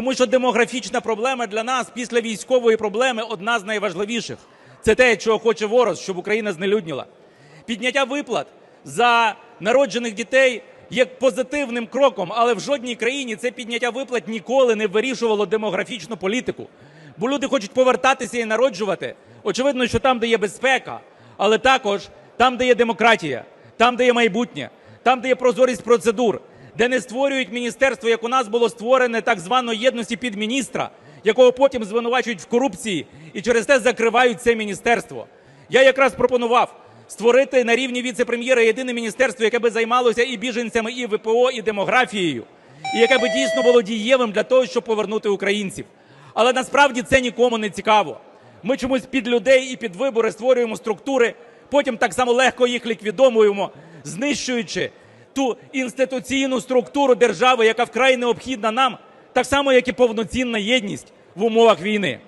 Тому що демографічна проблема для нас після військової проблеми одна з найважливіших. Це те, чого хоче ворог, щоб Україна знелюдніла. Підняття виплат за народжених дітей є позитивним кроком, але в жодній країні це підняття виплат ніколи не вирішувало демографічну політику. Бо люди хочуть повертатися і народжувати. Очевидно, що там, де є безпека, але також там, де є демократія, там, де є майбутнє, там, де є прозорість процедур, де не створюють міністерство, як у нас було створене так званої єдності під міністра, якого потім звинувачують в корупції і через те закривають це міністерство. Я якраз пропонував створити на рівні віце-прем'єра єдине міністерство, яке би займалося і біженцями, і ВПО, і демографією, і яке би дійсно було дієвим для того, щоб повернути українців. Але насправді це нікому не цікаво. Ми чомусь під людей і під вибори створюємо структури, потім так само легко їх ліквідовуємо, знищуючи ту інституційну структуру держави, яка вкрай необхідна нам, так само, як і повноцінна єдність в умовах війни.